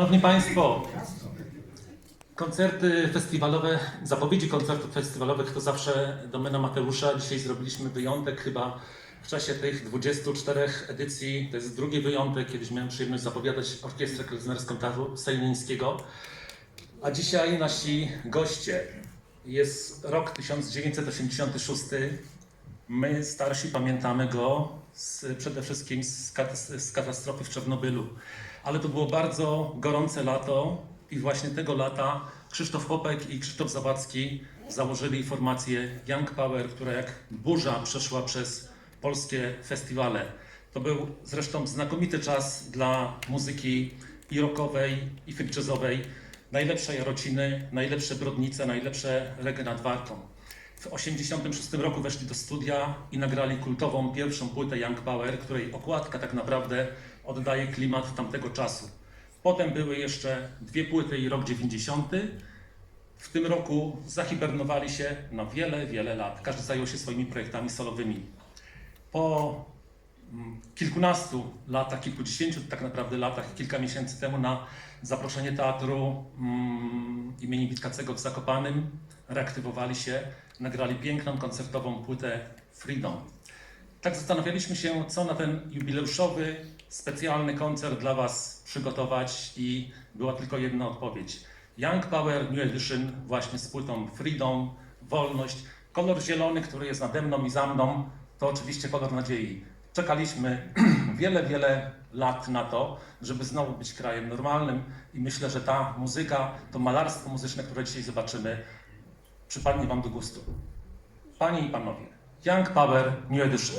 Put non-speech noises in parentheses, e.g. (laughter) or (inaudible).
Szanowni Państwo, koncerty festiwalowe, zapowiedzi koncertów festiwalowych to zawsze domena Mateusza. Dzisiaj zrobiliśmy wyjątek chyba w czasie tych 24 edycji. To jest drugi wyjątek, kiedyś miałem przyjemność zapowiadać orkiestrę klezmerską Teatru Sejmińskiego. A dzisiaj nasi goście. Jest rok 1986. My starsi pamiętamy go z, przede wszystkim z, z katastrofy w Czarnobylu. Ale to było bardzo gorące lato i właśnie tego lata Krzysztof Popek i Krzysztof Zawadzki założyli formację Young Power, która jak burza przeszła przez polskie festiwale. To był zresztą znakomity czas dla muzyki i rockowej, i free jazzowej. Najlepsze Jarociny, najlepsze Brodnice, najlepsze Reggae nad Wartą. W 1986 roku weszli do studia i nagrali kultową pierwszą płytę Young Power, której okładka tak naprawdę oddaje klimat tamtego czasu. Potem były jeszcze dwie płyty i rok 90. W tym roku zahibernowali się na wiele, wiele lat. Każdy zajął się swoimi projektami solowymi. Po mm, kilkunastu latach, kilkudziesięciu tak naprawdę latach, kilka miesięcy temu na zaproszenie teatru mm, imieni Witkacego w Zakopanym reaktywowali się, nagrali piękną koncertową płytę Freedom. Tak zastanawialiśmy się, co na ten jubileuszowy, specjalny koncert dla Was przygotować i była tylko jedna odpowiedź. Young Power New Edition właśnie z płytą Freedom, Wolność. Kolor zielony, który jest nade mną i za mną, to oczywiście kolor nadziei. Czekaliśmy (clears throat) wiele, wiele lat na to, żeby znowu być krajem normalnym i myślę, że ta muzyka, to malarstwo muzyczne, które dzisiaj zobaczymy, przypadnie Wam do gustu. Panie i Panowie, Young Power New Edition.